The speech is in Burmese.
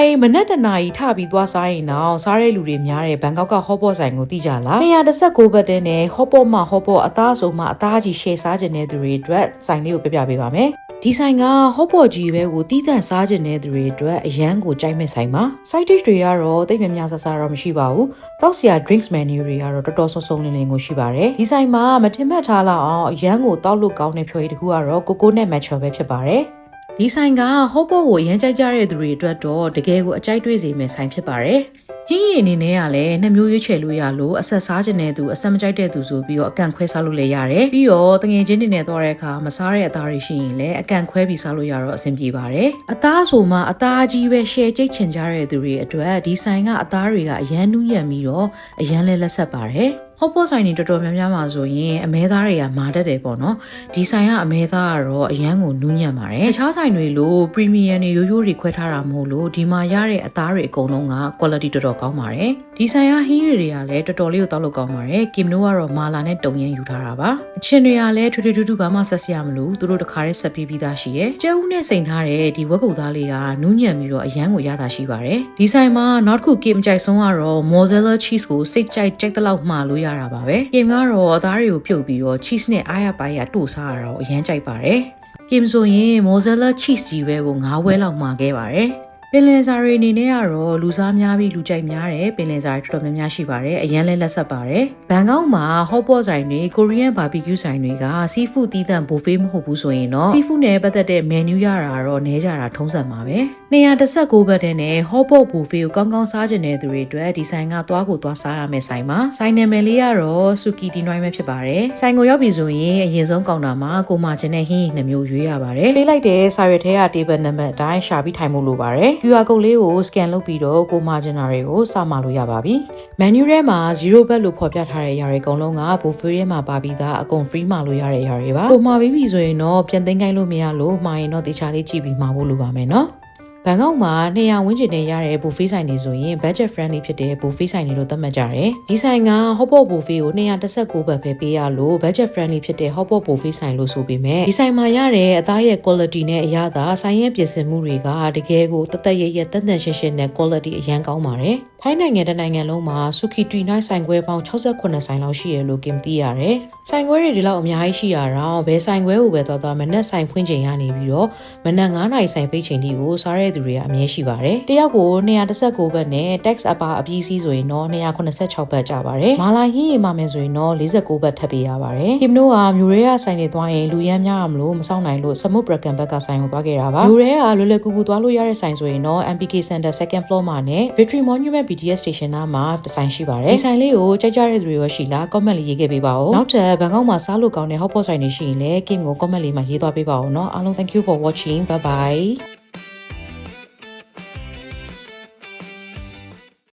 ဆိုင်မနက်တနာရီထပြီးသွားစားရင်တော့စားတဲ့လူတွေများတဲ့ဘန်ကောက်ကဟော့ပေါ့ဆိုင်ကိုသိကြလား216ဘတ်တဲ့နဲ့ဟော့ပေါ့မှဟော့ပေါ့အသားဆုံးမှအသားကြီးရှယ်စားခြင်းတဲ့သူတွေအတွက်ဆိုင်လေးကိုပြပြပေးပါမယ်ဒီဆိုင်ကဟော့ပေါ့ကြီးပဲကိုတီးတန့်စားခြင်းတဲ့သူတွေအတွက်အရန်ကိုကြိုက်မဲ့ဆိုင်ပါ side dish တွေကတော့တိတ်များများဆဆတော့မရှိပါဘူးတောက်စရာ drinks menu တွေကတော့တော်တော်ဆုံဆုံလင်းလင်းကိုရှိပါတယ်ဒီဆိုင်မှာမထင်မှတ်ထားလောက်အောင်အရန်ကိုတောက်လို့ကောင်းတဲ့ဖြော်ရည်တစ်ခုကတော့ကိုကိုနဲ့ match ပဲဖြစ်ပါတယ် ဒီဆိုင်ကဟော့ပေါ့ကိုအရန်ကြိုက်ကြတဲ့သူတွေအတွက်တော့တကယ်ကိုအကြိုက်တွေ့စေမယ့်ဆိုင်ဖြစ်ပါတယ်ဟင်းရည်အနေနဲ့ကလည်းနှစ်မျိုးရွေးချယ်လို့ရလို့အဆက်စားခြင်းတဲ့သူအဆက်မကြိုက်တဲ့သူဆိုပြီးတော့အကန့်ခွဲစားလို့လည်းရတယ်ပြီးတော့တငယ်ချင်းတွေနဲ့သွားတဲ့အခါမစားတဲ့အသားတွေရှိရင်လည်းအကန့်ခွဲပြီးစားလို့ရတော့အဆင်ပြေပါတယ်အသားဆိုမှအသားကြီးပဲ share ကြိတ်ချင်ကြတဲ့သူတွေအတွက်ဒီဆိုင်ကအသားတွေကအရန်နူးညံ့ပြီးတော့အရန်လဲလက်ဆက်ပါတယ် ဟော့ပေါ့ဆိုင်တွေတော်တော်များများမှာဆိုရင်အမဲသားတွေကမာတတ်တယ်ပေါ့နော်ဒီဆိုင်ကအမဲသားကတော့အရန်ကိုနူးညံ့ပါတယ်တခြားဆိုင်တွေလိုပရီမီယံတွေရိုးရိုးတွေခွဲထားတာမဟုတ်လို့ဒီမှာရတဲ့အသားတွေအကုန်လုံးက quality တော်တော်ကောင်းပါတယ်ဒီဆိုင်ကဟင်းတွေကလည်းတော်တော်လေးကိုတောက်လို့ကောင်းပါတယ်ကင်နိုကတော့မာလာနဲ့တုံရန်ယူထားတာပါအချင်းတွေကလည်းထွေထွေထူးထူးဘာမှဆက်စရာမလိုသူတို့တခါတည်းဆက်ပြီးပြီးသားရှိရဲ့ကျဲဦးနဲ့စိန်ထားတဲ့ဒီဝက်ကူသားလေးကနူးညံ့ပြီးတော့အရန်ကိုရတာရှိပါတယ်ဒီဆိုင်မှာနောက်တစ်ခုကင်မကြိုက်ဆုံးကတော့ mozzarella cheese ကိုစိတ်ကြိုက်ကြိုက်တဲ့လောက်မှာလို့ရတာပါပဲကင်ကတော့အသားတွေကိုပြုတ်ပြီးတော့ cheese နဲ့အားရပါရတို့စားရတော့အရန်ကြိုက်ပါတယ်ကင်ဆိုရင် mozzarella cheese ကြီးပဲကို9ဝဲလောက်မှာခဲ့ပါတယ် ပင်လယ်စာရီအနေနဲ့ကတော့လူစားများပြီးလူကြိုက်များတယ်ပင်လယ်စာရီတော်တော်များများရှိပါတယ်အရန်လဲလက်ဆက်ပါတယ်ဘန်ကောက်မှာဟော့ပေါ့ဆိုင်တွေကိုရီးယန်ဘာဘီကျူးဆိုင်တွေကစီဖူးတီးသန့်ဘိုဖေးမဟုတ်ဘူးဆိုရင်တော့စီဖူးနဲ့ပတ်သက်တဲ့မန်နူးရတာတော့နဲကြတာထုံးစံပါပဲ219ဘတ်တဲ့နဲ့ဟော့ပေါ့ဘိုဖေးကိုကောင်းကောင်းစားကျင်တဲ့သူတွေအတွက်ဒီဆိုင်ကသွားကိုသွားစားရမယ်ဆိုင်ပါဆိုင်နာမည်လေးကတော့ဆူကီတီနွိုင်းပဲဖြစ်ပါတယ်ဆိုင်ကိုရောက်ပြီဆိုရင်အရင်ဆုံးကောင်တာမှာကိုမကျင်တဲ့ဟင်းနှမျိုးရွေးရပါတယ်ပေးလိုက်တဲ့စာရွက်ထဲက table နံပါတ်အတိုင်းရှာပြီးထိုင်မှုလိုပါတယ် QR code လေးကို scan လုပ်ပြီးတော့ကိုမာဂျင်နာတွေကိုစမှလို့ရပါပြီ။ menu ထဲမှာ0ဘတ်လို့ဖော်ပြထားတဲ့ຢာတွေအကုန်လုံးက buffet ထဲမှာပါပြီးသားအကုန် free မှလို့ရတဲ့ຢာတွေပါ။ကိုမာပြီးပြီဆိုရင်တော့ပြန်သိမ်းခိုင်းလို့မရလို့မှာရင်တော့တေချာလေးကြည့်ပြီးမှာဖို့လိုပါမယ်နော်။ ဘန်ကောက်မှာ200ဝန်းကျင်နဲ့ရတဲ့ buffet ဆိုင်တွေဆိုရင် budget friendly ဖြစ်တဲ့ buffet ဆိုင်တွေလို့သတ်မှတ်ကြတယ်။ဒီဆိုင်က hotpot buffet ကို219ဘတ်ပဲပေးရလို့ budget friendly ဖြစ်တဲ့ hotpot buffet ဆိုင်လို့ဆိုပေမဲ့ဒီဆိုင်မှာရတဲ့အသားရဲ့ quality နဲ့အရသာဆိုင်ရဲ့ပြင်ဆင်မှုတွေကတကယ်ကိုတသက်ရရတန်တန်ရှင်းရှင်းနဲ့ quality အရန်ကောင်းပါတယ်။ ထိုင်းနိုင်ငံတနိုင်ငံလုံးမှာ Suki Tree Night ဆိုင်ခွဲပေါင်း68ဆိုင်လောက်ရှိရလို့ကင်သိရတယ်။ဆိုင်ခွဲတွေဒီလောက်အများကြီးရှိရတော့ဘယ်ဆိုင်ခွဲကိုပဲသွားသွားမနက်ဆိုင်ဖွင့်ချိန်ရနေပြီးတော့မနက်9နာရီဆိုင်ပိတ်ချိန်ထိကိုစားတဲ့သူတွေကအမြဲရှိပါတယ်။တယောက်ကို219ဘတ်နဲ့ tax အပါအပြီးစီးဆိုရင်တော့286ဘတ်ကျပါတယ်။မာလာဟင်းရီမာမယ်ဆိုရင်တော့49ဘတ်ထပ်ပေးရပါတယ်။ကင်နိုကမြို့ရဲကဆိုင်တွေသွားရင်လူရမ်းများရမလို့မဆောင်နိုင်လို့စမုတ်ပရကန်ဘက်ကဆိုင်ကိုသွားခဲ့တာပါ။မြို့ရဲကလွယ်လွယ်ကူကူသွားလို့ရတဲ့ဆိုင်ဆိုရင်တော့ MPK Center second floor မှာနဲ့ Victory Monument BTS station နားမှာဒီဆိုင်ရှိပါတယ်။ဒီဆိုင်လေးကိုကြိုက်ကြတဲ့သူတွေရောရှိလား comment လေးရေးခဲ့ပေးပါဦး။နောက်ထပ်ဘန်ကောက်မှာစားလို့ကောင်းတဲ့ hot pot ဆိုင်တွေရှိရင်လည်း Kim ကို comment လေးမှာရေးသွားပေးပါဦးเนาะအားလုံး thank you for watching bye bye